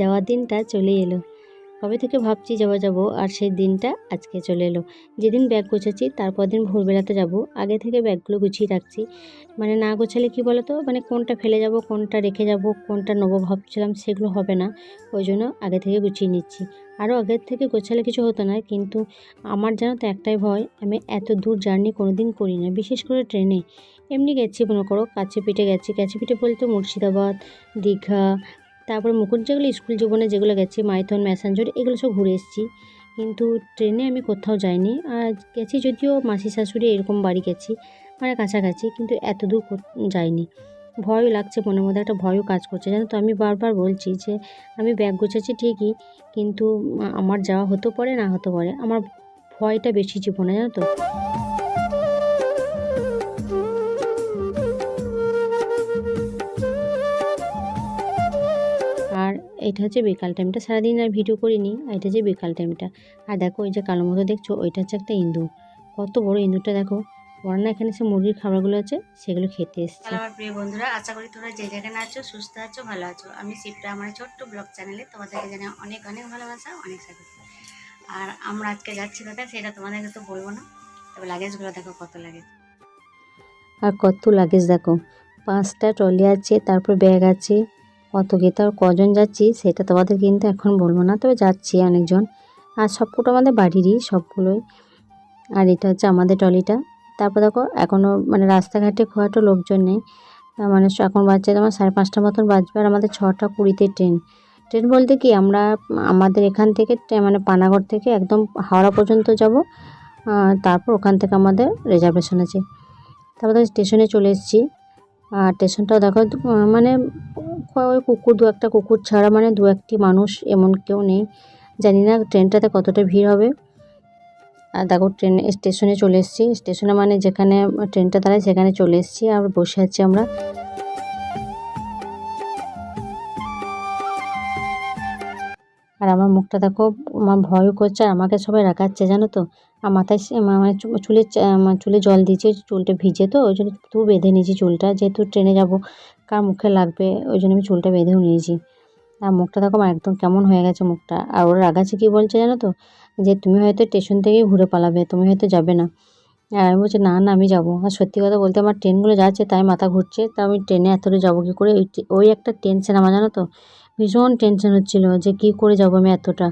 যাওয়ার দিনটা চলে এলো। কবে থেকে ভাবছি যাওয়া যাব, আর সেই দিনটা আজকে চলে এলো। যেদিন ব্যাগ গোছাচ্ছি, তারপর দিন ভোরবেলাতে যাব। আগে থেকে ব্যাগগুলো গুছিয়ে রাখছি। মানে না গোছালে কি বলো তো মানে কোনটা ফেলে যাব, কোনটা রেখে যাব, কোনটা নেব ভাবছিলাম, সেগুলো হবে না। ওই জন্য আগে থেকে গুছিয়ে নিচ্ছি। আরও আগের থেকে গোছালে কিছু হতো না, কিন্তু আমার জানো তো একটাই ভয়, আমি এত দূর জার্নি কোনো দিন করি না, বিশেষ করে ট্রেনে এমনি গেছি মনে করো, কাছে পিঠে গেছি। কাছে পিঠে বলতে মুর্শিদাবাদ, দীঘা তারপর মুকুট যেগুলো স্কুল জীবনে যেগুলো গেছি, মাইথন ম্যাসাঞ্জোর এগুলো সব ঘুরে এসেছি। কিন্তু ট্রেনে আমি কোথাও যাইনি। আর গেছি যদিও মাসি শাশুড়ি এরকম বাড়ি গেছি মানে কাছাকাছি, কিন্তু এত দূর যাইনি। ভয়ও লাগছে, মনের মধ্যে একটা ভয়ও কাজ করছে। জানো তো, আমি বারবার বলছি যে, আমি ব্যাগ গোছাচ্ছি ঠিকই, কিন্তু আমার যাওয়া হতে পারে, না হতে পারে, আমার ভয়টা বেশি জীবনে, জানো তো। এটা হচ্ছে বিকাল টাইমটা সারাদিন আর ভিডিও করিনি আর এটা হচ্ছে বিকাল টাইমটা আর দেখো ওই যে কালো মতো দেখছ ওইটা হচ্ছে একটা ইঁদুর কত বড় ইঁদুরটা দেখো। ওরা না এখানে সে মুরগির খাবারগুলো আছে সেগুলো খেতে এসছে। আমার প্রিয় বন্ধুরা আশা করি তোমরা যে যেখানে আছো সুস্থ আছো ভালো আছো। আমি শিবটা আমার ছোট্ট ব্লগ চ্যানেলে তোমাদেরকে জানাই অনেক অনেক ভালোবাসা অনেক স্বাগত। আর আমরা আজকে যাচ্ছি কোথায় সেটা তোমাদেরকে তো বলব না। তবে লাগেজগুলো দেখো কত লাগেজ আর কত লাগেজ দেখো। পাঁচটা ট্রলি আছে তারপর ব্যাগ আছে। কত কি তার কজন যাচ্ছি, সেটা তোমাদের কিন্তু এখন বলব না, তবে যাচ্ছি অনেকজন। আর সবকটা আমাদের বাড়িরই, সবগুলোই। আর এটা হচ্ছে আমাদের ট্রলিটা। তারপর দেখো এখনও মানে রাস্তাঘাটে খুব একটা লোকজন নেই। মানে এখন বাচ্চা তোমার সাড়ে পাঁচটা মতন বাজবে, আর আমাদের ছটা কুড়িতে ট্রেন। ট্রেন বলতে কি, আমরা আমাদের এখান থেকে মানে পানাগড় থেকে একদম হাওড়া পর্যন্ত যাব তারপর ওখান থেকে আমাদের রিজার্ভেশন আছে। তারপর স্টেশনে চলে এসেছি। আর স্টেশনটাও দেখো মানে ওই কুকুর, দু একটা কুকুর ছাড়া মানে দু একটি মানুষ এমন কেউ নেই। জানি না ট্রেনটাতে কতটা ভিড় হবে। আর দেখো, ট্রেন স্টেশনে চলে এসেছি। স্টেশনে মানে যেখানে, ট্রেনটা দাঁড়ায় সেখানে চলে এসেছি আর বসে আছি আমরা। আর আমার মুখটা দেখো, আমার ভয় করছে আর আমাকে সবাই রাখাচ্ছে জানো তো। আর মাথায় মানে চুলে চুলে জল দিয়েছে, চুলটা ভিজে তো, ওই জন্য তবু বেঁধে নিয়েছি চুলটা। যেহেতু ট্রেনে যাব কার মুখে লাগবে? ওই জন্য আমি চুলটা বেঁধেও নিয়েছি। আর মুখটা দেখো আমার একদম কেমন হয়ে গেছে মুখটা। আর ওরা রাগাচ্ছে কী বলছে জানো তো? যে তুমি হয়তো স্টেশন থেকেই ঘুরে পালাবে, তুমি হয়তো যাবে না। আর আমি বলছি, না না, আমি যাব। আর সত্যি কথা বলতে আমার ট্রেনগুলো যাচ্ছে তাই মাথা ঘুরছে। তা আমি ট্রেনে এত দূর যাব কী করে? ওই একটা টেনশন আমার জানো তো? ভীষণ টেনশন হচ্ছিল যে কী করে যাব আমি এতটা।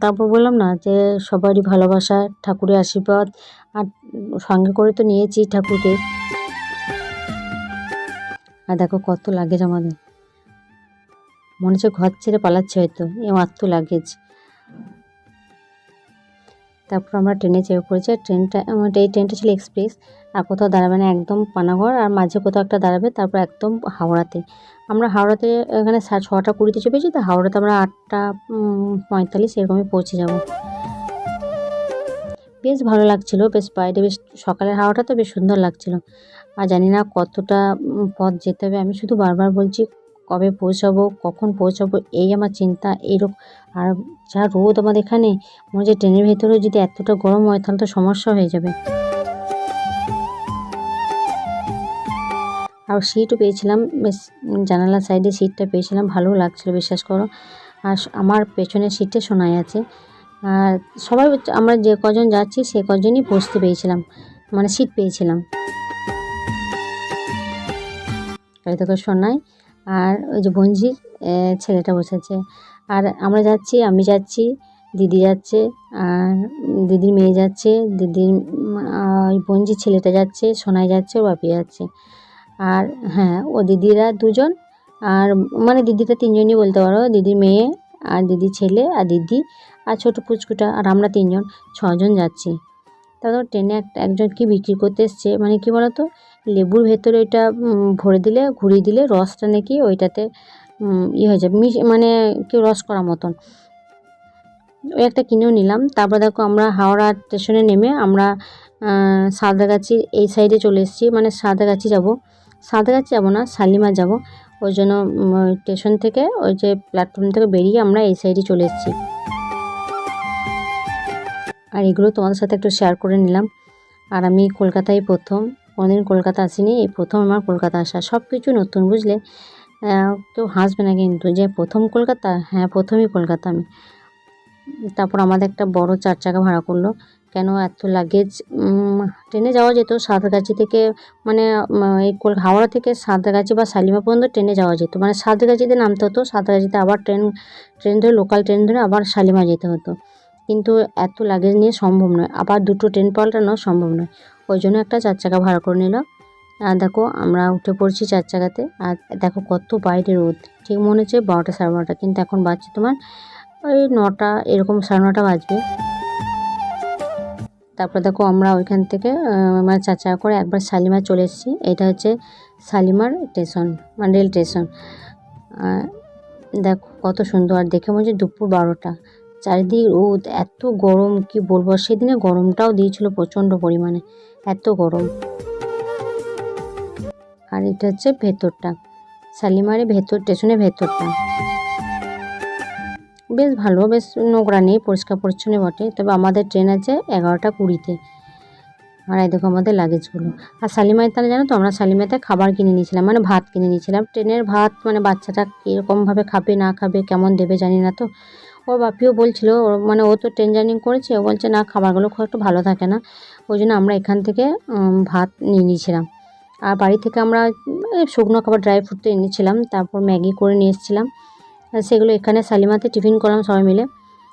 তারপর বললাম না যে সবারই ভালোবাসা, ঠাকুরের আশীর্বাদ। আর সঙ্গে করে তো নিয়েছি ঠাকুরকে। আর দেখো কত লাগেজ আমাদের। মনে হচ্ছে ঘর ছেড়ে পালাচ্ছে হয়তো এ মাত্র লাগেজ তারপর আমরা ট্রেনে চেপে পড়েছি, আর ট্রেনটা এই ট্রেনটা ছিল এক্সপ্রেস আর কোথাও দাঁড়াবে না, একদম পানাগড়, আর মাঝে কোথাও একটা দাঁড়াবে, তারপর একদম হাওড়াতে। আমরা হাওড়াতে এখানে ছটা কুড়িতে চেপেছি, তো হাওড়াতে আমরা আটটা পঁয়তাল্লিশ, এরকমই পৌঁছে যাব। বেশ ভালো লাগছিল, বেশ বাইরে বেশ সকালের হাওয়াটা তো বেশ সুন্দর লাগছিল। আর জানি না কতটা পথ যেতে হবে, আমি শুধু বারবার বলছি কবে পৌঁছাবো, কখন পৌঁছাবো, এই আমার চিন্তা এইরকম আর যা রোদ আমাদের এখানে, মনে হচ্ছে ট্রেনের ভেতরে যদি এতটা গরম হয়, তাহলে তো সমস্যা হয়ে যাবে। আর সিটও পেয়েছিলাম, বেশ জানালার সাইডে সিটটা পেয়েছিলাম, ভালোও লাগছিল, বিশ্বাস করো। আর আমার পেছনের সিটে শোনাই আছে। আর সবাই আমরা যে কজন যাচ্ছি, সে কজনই বসতে পেয়েছিলাম মানে সিট পেয়েছিলাম। দেখো সোনাই আর ওই যে বঞ্জির ছেলেটা বসেছে। আর আমরা যাচ্ছি, আমি যাচ্ছি, দিদি যাচ্ছে, আর দিদির মেয়ে যাচ্ছে, দিদির ওই বঞ্জির ছেলেটা যাচ্ছে, সোনাই যাচ্ছে ও বাপি যাচ্ছে। আর হ্যাঁ ও দিদিরা দুজন, আর মানে দিদিটা তিনজনই বলতে পারো, দিদির মেয়ে, আর দিদির ছেলে, আর দিদি। আর ছোটো পুচকুটা আর আমরা তিনজন ছজন যাচ্ছি। তারপর ট্রেনে একটা একজন কি বিক্রি করতে এসছে মানে কি বলতো? লেবুর ভেতরে ওইটা ভরে দিলে, ঘুরিয়ে দিলে রসটা নাকি ওইটাতে ইয়ে হয়ে যাবে, মিশ মানে কি রস করা মতন। ওই একটা কিনেও নিলাম। তারপর দেখো আমরা হাওড়া স্টেশনে নেমে আমরা সাঁতরাগাছি এই সাইডে চলে এসেছি মানে সাঁতরাগাছি যাব। সাঁতরাগাছি যাব না শালিমা যাব। ওই জন্য স্টেশন থেকে, ওই যে প্ল্যাটফর্ম থেকে বেরিয়ে আমরা এই সাইডে চলে এসেছি। আর এগুলো তোমাদের সাথে একটু শেয়ার করে নিলাম। আর আমি কলকাতায় প্রথম, কোনোদিন কলকাতা আসিনি, এই প্রথম আমার কলকাতা আসা। সব কিছু নতুন বুঝলে কেউ হাসবে না কিন্তু, যে প্রথম কলকাতা? হ্যাঁ প্রথমই কলকাতা আমি। তারপর আমাদের একটা বড় চার চাকা ভাড়া করল। কেন এত লাগেজ ট্রেনে যাওয়া যেত, সাঁতরাগাছি থেকে মানে এই কল, হাওড়া থেকে সাঁতরাগাছি বা শালিমা পর্যন্ত ট্রেনে যাওয়া যেত। মানে সাঁতরাগাছিতে নামতে হতো, সাঁতরাগাছিতে আবার ট্রেন ট্রেন ধরে লোকাল ট্রেন ধরে আবার শালিমা যেতে হতো। কিন্তু এত লাগেজ নিয়ে সম্ভব নয়। আবার দুটো ট্রেন পাল্টানো সম্ভব নয়। ওই জন্য একটা চার চাকা ভাড়া করে নিল। আর দেখো, আমরা উঠে পড়ছি চার চাকাতে। আর দেখো কত বাইরে রোদ। ঠিক মনে হচ্ছে বারোটা সাড়ে বারোটা। কিন্তু এখন বাজছে তোমার ওই নটা, এরকম সাড়ে নটা বাজবে। তারপর দেখো আমরা ওইখান থেকে মানে চার চাকা করে একবার শালিমার চলে এসেছি। এটা হচ্ছে শালিমার স্টেশন মানে রেল স্টেশন দেখো কত সুন্দর। আর দেখে মনে হচ্ছে দুপুর বারোটা। চারিদিক রোদ, এত গরম, কি বলব? সেদিনে গরমটাও দিয়েছিল প্রচণ্ড পরিমাণে, এত গরম। আর এটা হচ্ছে ভেতরটা, শালিমারের ভেতর, স্টেশনের ভেতরটা। বেশ ভালো, বেশ নোংরা নেই, পরিষ্কার পরিচ্ছন্ন বটে, তবে আমাদের ট্রেন আছে এগারোটা কুড়িতে। আর এই দেখো আমাদের লাগেজগুলো। আর শালিমায় তাহলে জানো তো, আমরা শালিমাতে খাবার কিনে নিয়েছিলাম মানে ভাত কিনে নিয়েছিলাম। ট্রেনের ভাত মানে বাচ্চাটা কীরকমভাবে খাবে, না খাবে, কেমন দেবে জানি না তো। ওর বাপিও বলছিল মানে ও তো ট্রেন জার্নি করেছে, ও বলছে, না, খাবারগুলো খুব একটু ভালো থাকে না। ওই জন্য আমরা এখান থেকে ভাত নিয়ে নিয়েছিলাম। আর বাড়ি থেকে আমরা শুকনো খাবার ড্রাই ফ্রুট তো এনেছিলাম, তারপর ম্যাগি করে নিয়ে এসেছিলাম। সেগুলো এখানে শালিমাতে টিফিন করলাম সবাই মিলে।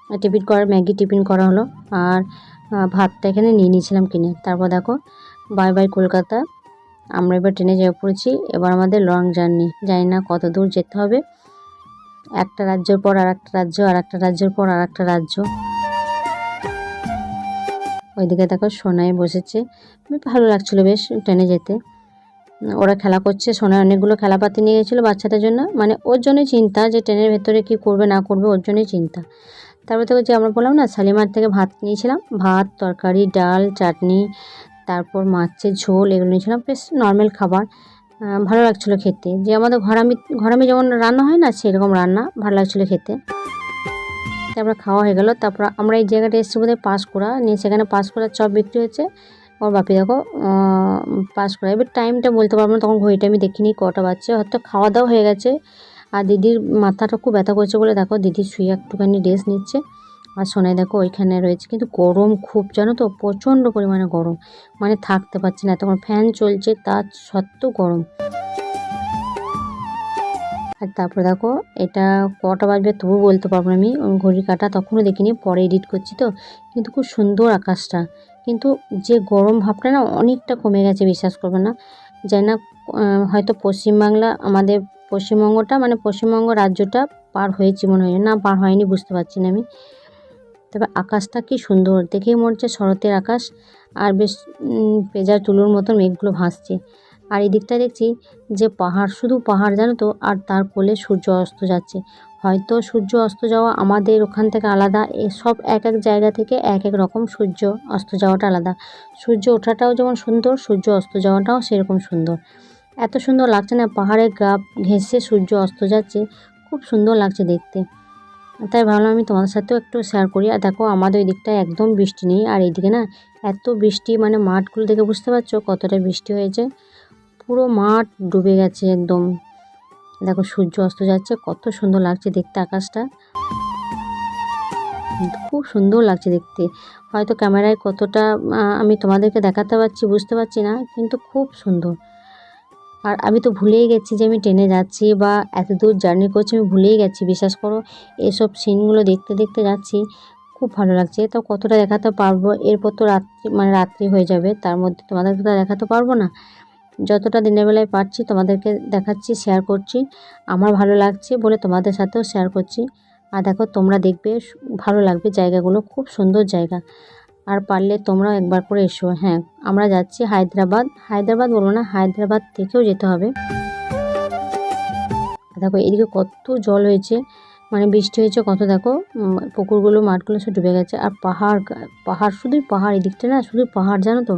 টিফিন করার, ম্যাগি টিফিন করা হলো। আর ভাতটা এখানে নিয়ে নিয়েছিলাম কিনে। তারপর দেখো বাই বাই কলকাতা। আমরা এবার ট্রেনে যেয়ে পড়েছি। এবার আমাদের লং জার্নি জানি না কত দূর যেতে হবে। একটা রাজ্যের পর আর একটা রাজ্য আর একটা রাজ্যের পর আর একটা রাজ্য। ওইদিকে দেখো সোনাই বসেছে। ভালো লাগছিল বেশ ট্রেনে যেতে। ওরা খেলা করছে সোনায় অনেকগুলো খেলাপাতি নিয়ে গেছিল বাচ্চাটার জন্য। মানে ওর জন্যই চিন্তা যে ট্রেনের ভেতরে কি করবে, না করবে, ওর জন্যই চিন্তা। তারপর থেকে যে আমরা বললাম না শালিমার থেকে ভাত নিয়েছিলাম। ভাত, তরকারি, ডাল, চাটনি, তারপর মাছের ঝোল এগুলো নিয়েছিলাম। বেশ নর্মাল খাবার। ভালো লাগছিল খেতে। যে আমাদের ঘরামি ঘরামি যেমন রান্না হয় না, সেরকম রান্না ভালো লাগছিল খেতে। তারপরে খাওয়া হয়ে গেল। তারপর আমরা এই জায়গাটা এসেছি বোধহয় পাঁশকুড়া। নিয়ে সেখানে পাঁশকুড়ার চপ বিক্রি হচ্ছে ওর বাপি দেখো পাস করা এবার টাইমটা বলতে পারব না, তখন ঘড়িটা আমি দেখিনি, কটা বাজছে। হয়তো খাওয়া দাওয়া হয়ে গেছে। আর দিদির মাথাটা খুব ব্যথা করছে বলে দেখো, দিদি শুয়ে একটুখানি রেস্ট নিচ্ছে। আর সোনাই দেখো, ওইখানে রয়েছে কিন্তু গরম খুব, জানো তো? প্রচণ্ড পরিমাণে গরম। মানে থাকতে পারছি না, তখন ফ্যান চলছে তার সত্ত্বেও গরম। আর তারপরে দেখো, এটা কটা বাজবে তবু বলতে পারব আমি ঘড়ি কাটা তখনও দেখিনি, পরে এডিট করছি তো। কিন্তু খুব সুন্দর আকাশটা। কিন্তু যে গরম ভাবটা না, অনেকটা কমে গেছে, বিশ্বাস করবে না। জানি না হয়তো পশ্চিমবাংলা, আমাদের পশ্চিমবঙ্গটা মানে পশ্চিমবঙ্গ রাজ্যটা পার হয়েছি মনে হয়, না পার হয়নি, বুঝতে পারছি না আমি। তবে আকাশটা কি সুন্দর। দেখেই মনে হচ্ছে শরতের আকাশ। আর বেশ পেঁজা তুলোর মতন মেঘগুলো ভাসছে। আর এই দিকটা দেখছি যে পাহাড়, শুধু পাহাড় জানো তো? আর তার কোলে সূর্য অস্ত যাচ্ছে। হয়তো সূর্য অস্ত যাওয়া আমাদের ওখান থেকে আলাদা। সব এক এক জায়গা থেকে এক এক রকম সূর্য অস্ত যাওয়াটা আলাদা। সূর্য ওঠাটাও যেমন সুন্দর, সূর্য অস্ত যাওয়াটাও সেরকম সুন্দর। এত সুন্দর লাগছে না পাহাড়ের গা ঘেঁষে সূর্য অস্ত যাচ্ছে। খুব সুন্দর লাগছে দেখতে। তাই ভাবলাম আমি তোমাদের সাথেও একটু শেয়ার করি। আর দেখো, আমাদের ওই দিকটায় একদম বৃষ্টি নেই। আর এইদিকে না, এত বৃষ্টি মানে মাঠগুলো দেখে বুঝতে পারছ কতটা বৃষ্টি হয়েছে? পুরো মাঠ ডুবে গেছে একদম। দেখো, সূর্য অস্ত যাচ্ছে, কত সুন্দর লাগছে দেখতে আকাশটা। খুব সুন্দর লাগছে দেখতে। হয়তো ক্যামেরায় কতটা আমি তোমাদেরকে দেখাতে পারছি, বুঝতে পারছি না, কিন্তু খুব সুন্দর। আর আমি তো ভুলেই গেছি যে আমি ট্রেনে যাচ্ছি বা এত দূর জার্নি করছি, আমি ভুলেই গেছি, বিশ্বাস করো। এসব সিনগুলো দেখতে দেখতে যাচ্ছি, খুব ভালো লাগছে। তো কতটা দেখাতে পারব? এরপর তো রাত্রি মানে রাত্রি হয়ে যাবে, তার মধ্যে তোমাদেরকে তো দেখাতে পারব না। যতটা দিনের বেলায় পারছি তোমাদেরকে দেখাচ্ছি শেয়ার করছি। আমার ভালো লাগছে বলে তোমাদের সাথেও শেয়ার করছি। আর দেখো, তোমরা দেখবে, ভালো লাগবে জায়গাগুলো, খুব সুন্দর জায়গা। আর পারলে তোমরাও একবার করে এসো। হ্যাঁ আমরা যাচ্ছি হায়দ্রাবাদ। হায়দ্রাবাদ বলব না, হায়দ্রাবাদ থেকেও যেতে হবে। দেখো, এদিকে কত জল হয়েছে মানে বৃষ্টি হয়েছে কত, দেখো। পুকুরগুলো, মাঠগুলো সব ডুবে গেছে। আর পাহাড় পাহাড় শুধুই পাহাড়, এদিকটা না শুধু পাহাড়, জানো তো?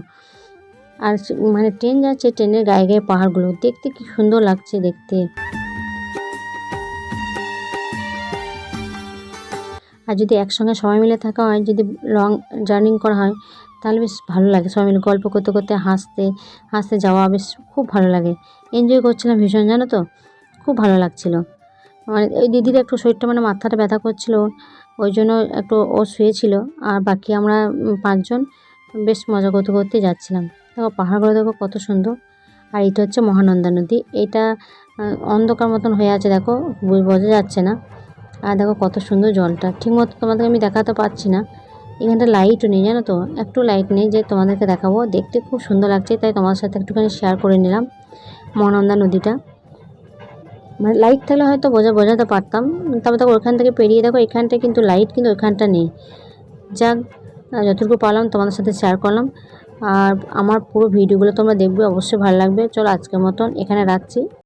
আর মানে ট্রেন যাচ্ছে, ট্রেনের গায়ে গায়ে পাহাড়গুলো। দেখতে কি সুন্দর লাগছে, দেখতে। আর যদি একসঙ্গে সবাই মিলে থাকা হয়, যদি লং জার্নিং করা হয়, তাহলে বেশ ভালো লাগে সবাই মিলে গল্প করতে করতে, হাসতে হাসতে যাওয়া বেশ খুব ভালো লাগে। এনজয় করছিলাম ভীষণ, জানো তো? খুব ভালো লাগছিল। মানে ওই দিদির একটু শরীরটা মানে মাথাটা ব্যথা করছিল, ওই জন্য একটু ও শুয়েছিল, আর বাকি আমরা পাঁচজন বেশ মজা করতে করতে যাচ্ছিলাম। দেখো পাহাড়গুলো দেখো কত সুন্দর। আর এটা হচ্ছে মহানন্দা নদী। এটা অন্ধকার মতন হয়ে আছে, দেখো বোঝা যাচ্ছে না। আর দেখো কত সুন্দর জলটা। ঠিকমতো তোমাদেরকে আমি দেখাতে পারছি না। এখানটা লাইটও নেই, জানো তো? একটু লাইট নেই যে তোমাদেরকে দেখাবো। দেখতে খুব সুন্দর লাগছে, তাই তোমাদের সাথে একটুখানি শেয়ার করে নিলাম মহানন্দা নদীটা। মানে লাইট থাকলে হয়তো বোঝা বোঝাতে পারতাম। তবে দেখো ওখান থেকে পেরিয়ে দেখো, এখানটা কিন্তু লাইট কিন্তু ওইখানটা নেই। যাক যতটুকু পারলাম তোমাদের সাথে শেয়ার করলাম। আর আমার পুরো ভিডিওগুলো তোমরা দেখবে, অবশ্যই ভালো লাগবে। চলো আজকের মতন এখানে রাখছি।